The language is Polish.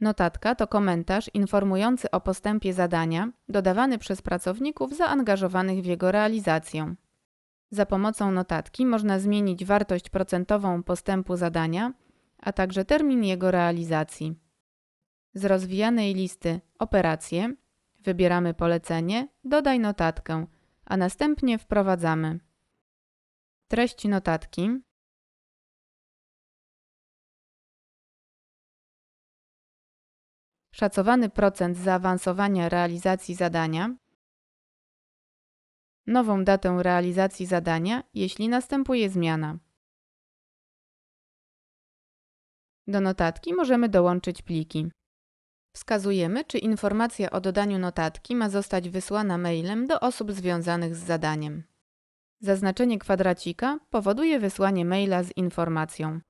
Notatka to komentarz informujący o postępie zadania, dodawany przez pracowników zaangażowanych w jego realizację. Za pomocą notatki można zmienić wartość procentową postępu zadania, a także termin jego realizacji. Z rozwijanej listy Operacje wybieramy polecenie Dodaj notatkę, a następnie wprowadzamy treść notatki, szacowany procent zaawansowania realizacji zadania, nową datę realizacji zadania, jeśli następuje zmiana. Do notatki możemy dołączyć pliki. Wskazujemy, czy informacja o dodaniu notatki ma zostać wysłana mailem do osób związanych z zadaniem. Zaznaczenie kwadracika powoduje wysłanie maila z informacją.